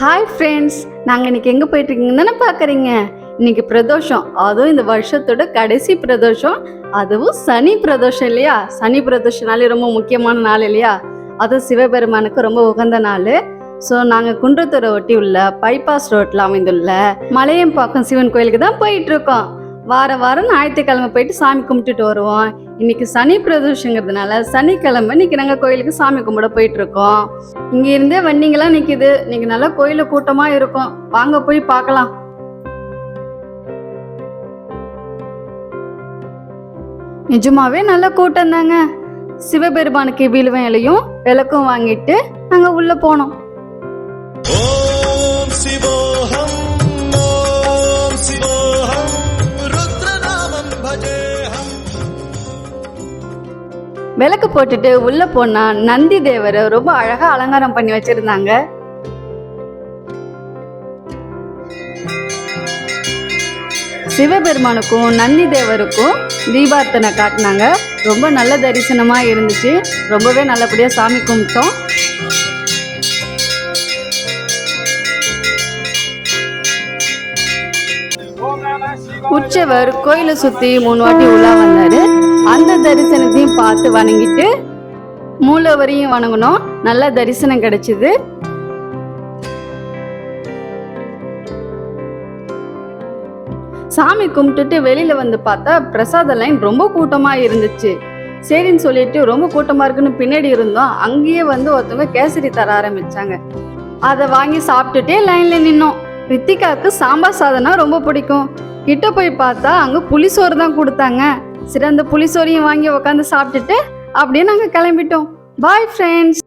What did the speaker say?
Hi friends நாங்கள் இன்னைக்கு எங்கே போயிட்டுருக்கீங்க தானே பார்க்குறீங்க இன்னைக்கு பிரதோஷம். அதுவும் இந்த வருஷத்தோட கடைசி பிரதோஷம். அதுவும் சனி பிரதோஷம் இல்லையா? சனி பிரதோஷம்னாலே ரொம்ப முக்கியமான நாள் இல்லையா? அதுவும் சிவபெருமானுக்கு ரொம்ப உகந்த நாள். ஸோ நாங்கள் குன்றத்தூரை ஒட்டி உள்ள பைபாஸ் ரோட்டில் அமைந்துள்ள மலையம்பாக்கம் சிவன் கோயிலுக்கு தான் போயிட்டுருக்கோம். வார வாரம் ஞாயிற்றுக்கிழமை போயிட்டு சாமி கும்பிட்டுட்டு வருவோம். இன்னைக்கு சனி பிரதோஷங்கிறதுனால சனிக்கிழமை இன்னைக்கு நாங்கள் கோயிலுக்கு சாமி கும்பிட போயிட்டு இருக்கோம் இங்க இருந்தே வண்டிங்கெல்லாம் நிக்குது. இன்னைக்கு நல்லா கோயில கூட்டமா இருக்கும். வாங்க போய் பார்க்கலாம். நிஜமாவே நல்ல கூட்டம் தாங்க சிவபெருமானுக்கு விழுவையிலையும் விளக்கும் வாங்கிட்டு நாங்கள் உள்ளே போனோம். விளக்கு போட்டுட்டு உள்ள போனா நந்தி தேவரை ரொம்ப அழகா அலங்காரம் பண்ணி வச்சிருந்தாங்க. சிவபெருமானுக்கும் நந்தி தேவருக்கும் தீபார்த்தனை காட்டினாங்க. ரொம்ப நல்ல தரிசனமா இருந்துச்சு. ரொம்பவே நல்லபடியா சாமி கும்பிட்டோம். உற்சவர் கோயிலை சுத்தி மூணு வாட்டி உலா வந்தாரு. அந்த தரிசனத்தையும் பார்த்து வணங்கிட்டு மூலவரையும் வணங்கினோம். நல்ல தரிசனம் கிடைச்சிது. சாமி கும்பிட்டுட்டு வெளியில வந்து பார்த்தா பிரசாத லைன் ரொம்ப கூட்டமா இருந்துச்சு. சரின்னு சொல்லிட்டு ரொம்ப கூட்டமா இருக்குன்னு பின்னாடி இருந்தோம். அங்கேயே வந்து ஒருத்தவங்க கேசரி தர ஆரம்பிச்சாங்க. அதை வாங்கி சாப்பிட்டுட்டே லைன்ல நின்னோம். ரித்திகாவுக்கு சாம்பார் சாதம்னா ரொம்ப பிடிக்கும். கிட்ட போய் பார்த்தா அங்க புளிசோறு தான் கொடுத்தாங்க. சரி அந்த புளிசோறையும் வாங்கி உட்காந்து சாப்பிட்டுட்டு அப்படியே நாங்கள் கிளம்பிட்டோம். Bye friends